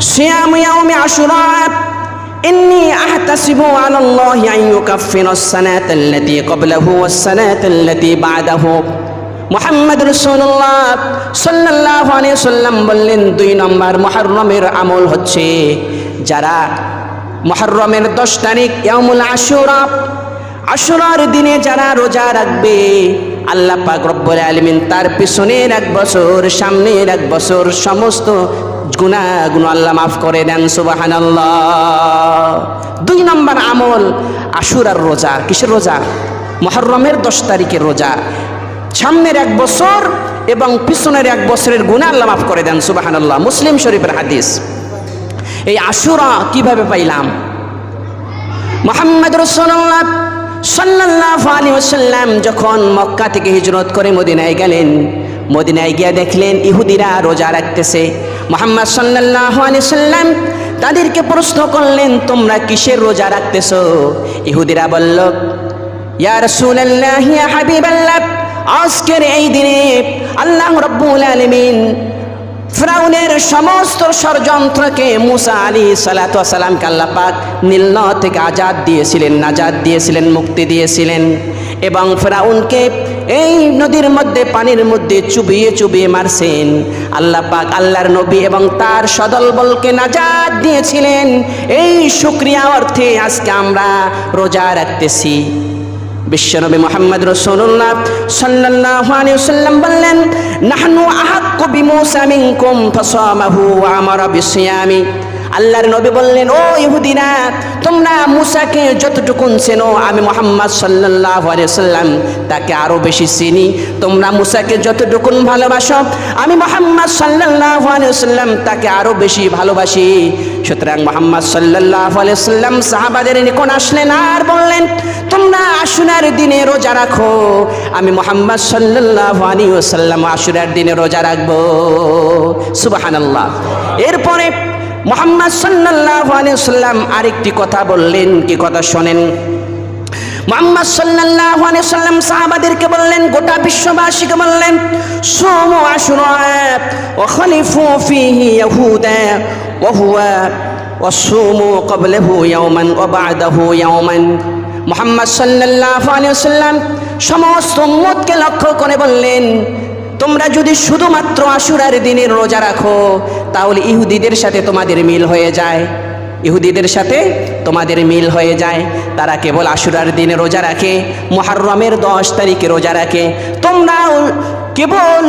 সিয়াম ইয়াউমি আশুরা ইন্নি আহতাসিবু আলাল্লাহি আন ইউকাফিরা আস-সানাতা আল্লাতী ক্বাবলাহু ওয়াস-সানাতা আল্লাতী বা'দাহু। মোহাম্মদ রসুল্লাহ সাল্লাহ আলী সাল্লাম বললেন, দুই নম্বর মহরমের আমল হচ্ছে যারা মহরমের দশ তারিখ ইয়ামুল আশুরা, আশুরার দিনে যারা রোজা রাখবে আল্লাহ পাক রব্বুল আলমিন তার পিছনের এক বছর, সামনের এক বছর সমস্ত গুণাগুণ আল্লাহ মাফ করে দেন সুবাহান দুই নম্বর আমল, আশুরার রোজা। কিসের রোজা? মহরমের দশ তারিখের রোজা। সামনের এক বছর এবং পিছনের এক বছরের গুণা আল্লাহ মাফ করে দেন সুবাহান আল্লাহ মুসলিম শরীফের হাদিস। এই আশুরা কীভাবে পাইলাম? মোহাম্মদ রসুল্লাহ সাল্লাহ আলী ওসাল্লাম যখন মক্কা থেকে হিজরত করে মদিনায় গেলেন, মদিনায় গিয়া দেখলেন ইহুদিরা রোজা রাখতেছে। মোহাম্মদ সাল্লাহ আলি সাল্লাম তাদেরকে প্রশ্ন করলেন, তোমরা কিসের রোজা রাখতেছ? ইহুদিরা বলল, ইয়া রসুল্লাহ ইয়া হাবিবাল্লাহ, আজকের এই দিনে আল্লাহ রব্বুল আলমিন ফ্রাউনের সমস্ত ষড়যন্ত্রকে মুসা আলী সালাতামকে আল্লাহ পাক নীল থেকে আজাদ দিয়েছিলেন, নাজাদ দিয়েছিলেন, মুক্তি দিয়েছিলেন এবং ফ্রাউনকে এই নদীর মধ্যে, পানির মধ্যে চুবিয়ে চুবিয়ে মারছেন। আল্লাহ পাক আল্লাহর নবী এবং তার সদল বলকে নাজাদ দিয়েছিলেন। এই শুক্রিয়া অর্থে আজকে আমরা রোজা রাখতেছি। বিশ্বনবী মোহাম্মদ রসুল্লাহ সাল্লাল্লাহু আলাইহি ওয়াসাল্লাম বললেন, নাহনু আহাক্কু বিমূসা মিনকুম, ফাসামাহু ওয়া আমারা বিসিয়ামি। আল্লাহর নবী বললেন, ও ইহুদিনা তোমরা মুসাকে যতটুকুন চেনো, আমি মোহাম্মদ সাল্লাহ সাল্লাম তাকে আরও বেশি চিনি। তোমরা মুসাকে যতটুকুন ভালোবাসো, আমি মোহাম্মদ সাল্লাহ সাল্লাম তাকে আরও বেশি ভালোবাসি। সুতরাং মোহাম্মদ সাল্লাহ সাল্লাম সাহাবাদের নিকট আসলেন আর বললেন, তোমরা আশুনার দিনে রোজা রাখো, আমি মোহাম্মদ সাল্লাহ আলী ওসাল্লাম আশুরার দিনে রোজা রাখব। সুবাহান আল্লাহ এরপরে মোহাম্মদ সাল্লাহ আলিয়াল্লাম আরেকটি কথা বললেন, কি কথা শোনেন? মোহাম্মদ সাল্লাহ আলাইহি সাহাবাদেরকে বললেন, গোটা বিশ্ববাসীকে বললেন, সোম আসুন ও খলিফু ফিহি ইয়াহুদা, ওয়া হুয়া ওয়াসুমু ক্বাবলাহু ইয়াওমান, ওয়া বা'দাহু ইয়াওমান। মোহাম্মদ সাল্লাল্লাহু আলাইহি সাল্লাম সমস্ত উম্মতকে লক্ষ্য করে বললেন তোমরা যদি শুধুমাত্র আশুরার দিনের রোজা রাখো, তাহলে ইহুদিদের সাথে তোমাদের মিল হয়ে যায়। ইহুদিদের সাথে তোমাদের মিল হয়ে যায়। তারা কেবল আশুরার দিনে রোজা রাখে মহারমের দশ তারিখে রোজা রাখে। তোমরাও কেবল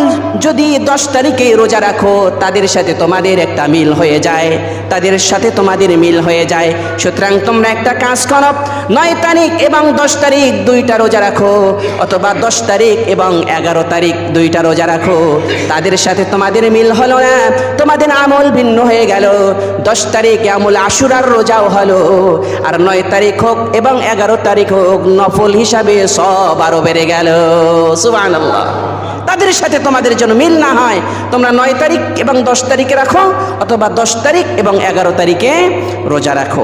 যদি দশ তারিখে রোজা রাখো, তাদের সাথে তোমাদের একটা মিল হয়ে যায়। তাদের সাথে তোমাদের মিল হয়ে যায়। সুতরাং তোমরা একটা কাজ করো, নয় তারিখ এবং দশ তারিখ দুইটা রোজা রাখো, অথবা দশ তারিখ এবং এগারো তারিখ দুইটা রোজা রাখো। তাদের সাথে তোমাদের মিল হলো না, তোমাদের আমল ভিন্ন হয়ে গেল। দশ তারিখ আমল আশুরার রোজাও হলো, আর নয় তারিখ হোক এবং এগারো তারিখ হোক নফল হিসাবে সব আরও বেড়ে গেল। সুবাহ তাদের সাথে তোমাদের যেন মিল না হয়, তোমরা নয় তারিখ এবং দশ তারিখে রাখো অথবা দশ তারিখ এবং এগারো তারিখে রোজা রাখো।